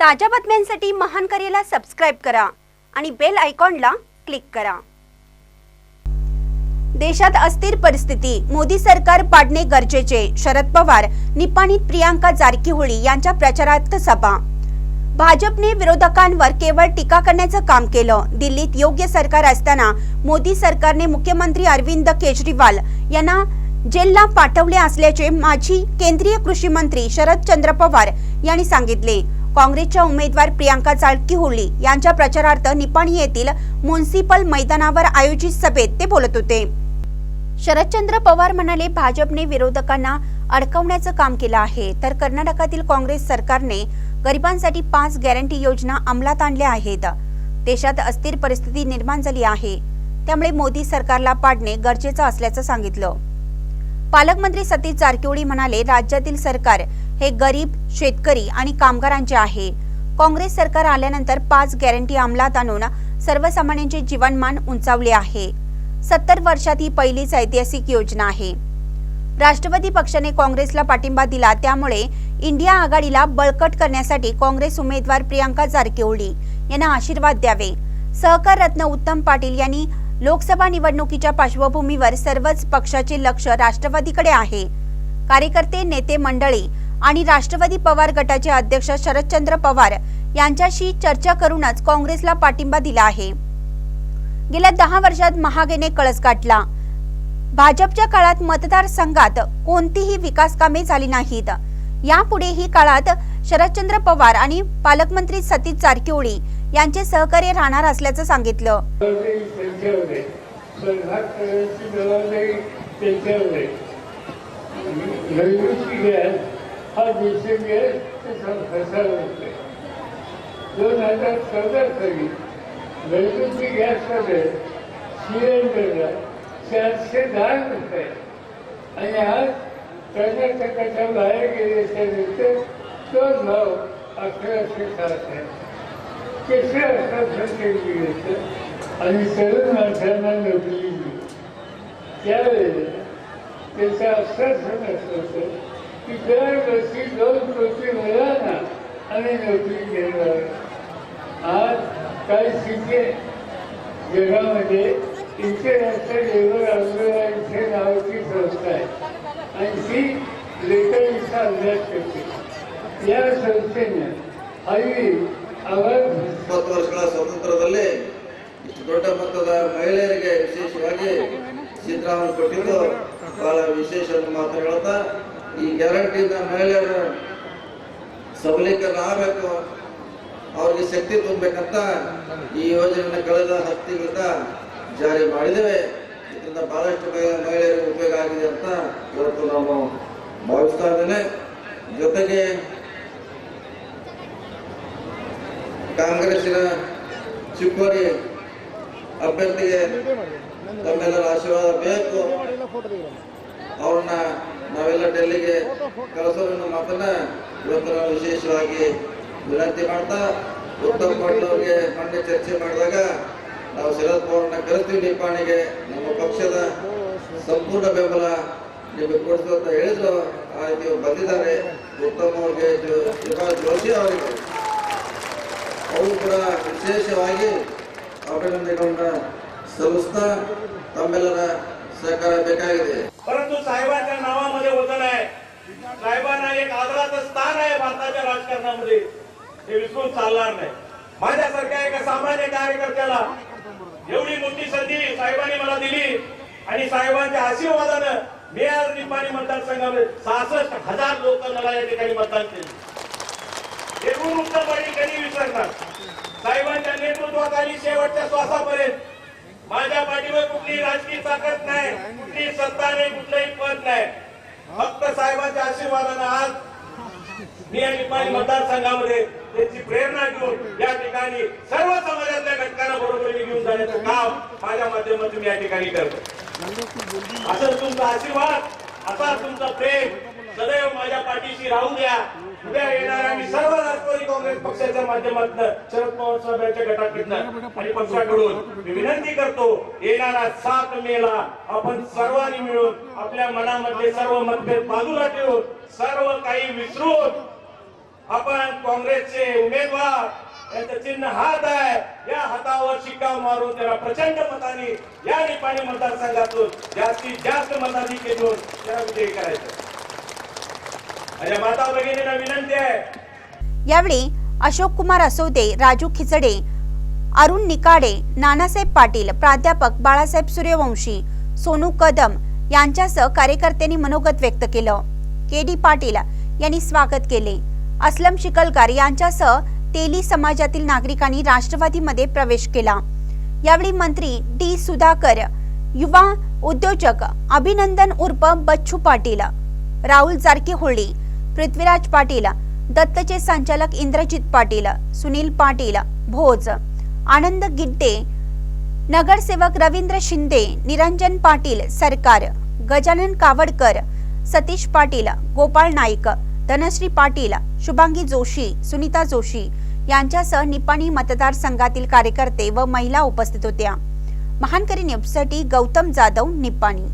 ताज्या बातम्यांसाठी महान करेला सबस्क्राईब करा आणि बेल आयकॉनला क्लिक करा. देशात अस्थिर परिस्थिती मोदी सरकार पाडणे गरजेचे शरद पवार निपाणीत प्रियांका जारकीहोळी यांच्या प्रचारार्थ सभा. भाजपने विरोधकांवर केवळ टीका करण्याचं काम केलं. दिल्लीत योग्य सरकार असताना मोदी सरकारने मुख्यमंत्री अरविंद केजरीवाल यांना जेलला पाठवले असल्याचे माजी केंद्रीय कृषी मंत्री शरदचंद्र पवार यांनी सांगितले. काँग्रेसच्या उमेदवार प्रियांका जारकीहोळी यांच्या प्रचारार्थ निपाणी येथील म्युन्सिपल मैदानावर आयोजित सभेत ते बोलत होते. शरदचंद्र पवार म्हणाले भाजपने विरोधकांना अडकवण्याचं काम केलं आहे तर कर्नाटकातील काँग्रेस सरकारने गरिबांसाठी पाच गॅरंटी योजना अंमलात आणल्या आहेत. देशात अस्थिर परिस्थिती निर्माण झाली आहे त्यामुळे मोदी सरकारला पाडणे गरजेचं असल्याचं सांगितलं. पालकमंत्री सतीश जारकिहोळी म्हणाले राज्यातील सरकार हे गरीब शेतकरी आणि कामगारांचे आहे. काँग्रेस सरकार आल्यानंतर पाच गॅरंटी अंमलात आणून सर्वसामान्यांचे जीवनमान उंचावले आहे. सत्तर वर्षात ही पहिलीच ऐतिहासिक योजना आहे. राष्ट्रवादी पक्षाने काँग्रेसला पाठिंबा दिला त्यामुळे इंडिया आघाडीला बळकट करण्यासाठी काँग्रेस उमेदवार प्रियांका जारकिहोळी यांना आशीर्वाद द्यावे. सहकार रत्न उत्तम पाटील यांनी लोकसभा निवडणुकीच्या पार्श्वभूमीवर सर्वच पक्षाचे लक्ष राष्ट्रवादीकडे आहे. कार्यकर्ते नेते मंडळी आणि राष्ट्रवादी पवार गटाचे अध्यक्ष शरदचंद्र पवार यांच्याशी चर्चा करूनच काँग्रेसला पाठिंबा दिला आहे. गेल्या दहा वर्षात महागेने कळस गाठला. भाजपच्या काळात मतदारसंघात कोणतीही विकास कामे झाली नाहीत. यापुढेही काळात शरदचंद्र पवार आणि पालकमंत्री सतीश जारकिहोळी यांचे सहकार्य राहणार असल्याचं सांगितलं. हा त्यांच्यावर आहे आहे गॅस दोन हजार चौदा साली घरगुती गॅसमध्ये सिलेंडरला चारशे दहा रुपये. आणि आज कर्नाटकाच्या बाहेर गेल्याच्यानंतर तोच भाव अकराशे सात आहे कसे असतात केली आणि तरुण माणसांना नोकरी दिली. त्यावेळेला त्याचा असा समज असतो की दरवर्षी दोन कोटी मुलांना आणि नोकरी देणार आज काही स्थिती जगामध्ये इंटरनॅशनल लेबर ऑर्गनायझेशन नावाची संस्था आहे आणि ती लेखनीचा अभ्यास करते या संस्थेने हल्ली आवाज ಇಪ್ಪತ್ತು ವರ್ಷಗಳ ಸ್ವಾತಂತ್ರ್ಯದಲ್ಲಿ ಇಷ್ಟು ದೊಡ್ಡ ಮೊತ್ತದ ಮಹಿಳೆಯರಿಗೆ ವಿಶೇಷವಾಗಿ ಸಿದ್ದರಾಮಯ್ಯ ಕೊಟ್ಟಿದ್ದು ಬಹಳ ವಿಶೇಷ ಮಾತು ಹೇಳ್ತಾ ಈ ಗ್ಯಾರಂಟಿಯಿಂದ ಮಹಿಳೆಯರು ಸಬಲೀಕರಣ ಆಗಬೇಕು. ಅವ್ರಿಗೆ ಶಕ್ತಿ ತುಂಬಬೇಕಂತ ಈ ಯೋಜನೆಯನ್ನು ಕಳೆದ ಹತ್ತು ಜಾರಿ ಮಾಡಿದ್ದೇವೆ. ಇದರಿಂದ ಬಹಳಷ್ಟು ಮಹಿ- ಮಹಿಳೆಯರಿಗೆ ಉಪಯೋಗ ಆಗಿದೆ ಅಂತ ಇವತ್ತು ನಾನು ಭಾವಿಸ್ತಾ ಇದ್ದೇನೆ. ಜೊತೆಗೆ ಕಾಂಗ್ರೆಸ್ಸಿನ ಚಿಕ್ಕೋರಿ ಅಭ್ಯರ್ಥಿಗೆ ತಮ್ಮೆಲ್ಲರ ಆಶೀರ್ವಾದ ಬೇಕು. ಅವ್ರನ್ನ ನಾವೆಲ್ಲ ಡೆಲ್ಲಿಗೆ ಕಳಿಸೋದನ್ನ ಮಾತನ್ನ ಇವತ್ತು ನಾವು ವಿಶೇಷವಾಗಿ ವಿನಂತಿ ಮಾಡ್ತಾ, ಉತ್ತಮ್ ಪಾಟೀಲ್ ಅವರಿಗೆ ಚರ್ಚೆ ಮಾಡಿದಾಗ ನಾವು ಶರದ್ ಪವಾರ್ನ ಕರೆಸ್ತೀವಿ ನಿಪ್ಪಾಣಿಗೆ. ನಮ್ಮ ಪಕ್ಷದ ಸಂಪೂರ್ಣ ಬೆಂಬಲ ನಿಮಗೆ ಕೊಡಿಸು ಅಂತ ಹೇಳಿದ್ರು. ಆ ರೀತಿ ಬಂದಿದ್ದಾರೆ. ಉತ್ತಮ ಅವ್ರಿಗೆ ಜೋಶಿ ಅವರಿಗೆ. ಅವರು ಕೂಡ ವಿಶೇಷವಾಗಿ ಅಭಿನಂದನೆಗಳನ್ನ ಸಲ್ಲಿಸ್ತಾ ತಮ್ಮೆಲ್ಲರ सहकार्य बेकायदे परंतु साहेबांच्या नावामध्ये वचन आहे. साहेबांना एक आदराचं स्थान आहे भारताच्या राजकारणामध्ये. हे विसरून चालणार नाही. माझ्यासारख्या एका सामान्य कार्यकर्त्याला एवढी मोठी संधी साहेबांनी मला दिली आणि साहेबांच्या आशीर्वादानं मी आज निपाणी मतदारसंघामध्ये सहासष्ट हजार लोक मला या ठिकाणी मतदान केले. हे गुण उत्तम कधी विसरणार? साहेबांच्या नेतृत्वाखाली शेवटच्या श्वासापर्यंत माझ्या कुठली राजकीय ताकद नाही कुठली सत्ता नाही कुठलंही पद नाही. फक्त साहेबांच्या आशीर्वादानं आज मी या निपाणी मतदारसंघामध्ये त्यांची प्रेरणा घेऊन या ठिकाणी सर्व समाजातल्या घटकांना बरोबरीने घेऊन जाण्याचं काम माझ्या माध्यमातून या ठिकाणी करतो असं तुमचा आशीर्वाद असा तुमचा प्रेम सदैव माझ्या पाठीशी राहू द्या. उद्या येणाऱ्या मी सर्व राष्ट्रवादी काँग्रेस पक्षाच्या माध्यमातून शरद पवार साहेबांच्या गटाकडनं. आणि पक्षाकडून मी विनंती करतो येणारा सात मेला आपण सर्वांनी मिळून आपल्या मनामध्ये सर्व मतभेद बाजूला ठेवून सर्व काही विसरून आपण काँग्रेसचे उमेदवार यांचं चिन्ह हात आहे. या हातावर शिक्का मारून त्याला प्रचंड मताने या निपाणी मतदारसंघातून जास्तीत जास्त मताधिक्य देऊन त्याला विजयी करायचं. माझ्या माता विनंती आहे. यावेळी अशोक कुमार असोदे राजू खिचडे अरुण निकाडे नानासाहेब पाटील प्राध्यापक बाळासाहेब सूर्यवंशी सोनू कदम यांच्यासह कार्यकर्त्यांनी मनोगत व्यक्त केलं. के डी पाटील यांनी स्वागत केले. असलम शिकलकर यांच्यासह तेली समाजातील नागरिकांनी राष्ट्रवादीमध्ये प्रवेश केला. यावेळी मंत्री डी सुधाकर युवा उद्योजक अभिनंदन उर्फ बच्चू पाटील राहुल जारकीहोळी पृथ्वीराज पाटील दत्तचे संचालक इंद्रजित पाटील सुनील पाटील भोज आनंद गिड्डे नगरसेवक रवींद्र शिंदे निरंजन पाटील सरकार गजानन कावडकर सतीश पाटील गोपाळ नाईक धनश्री पाटील शुभांगी जोशी सुनीता जोशी यांच्यासह निपाणी मतदारसंघातील कार्यकर्ते व महिला उपस्थित होत्या. महानकरी न्यूजसाठी गौतम जाधव निपाणी.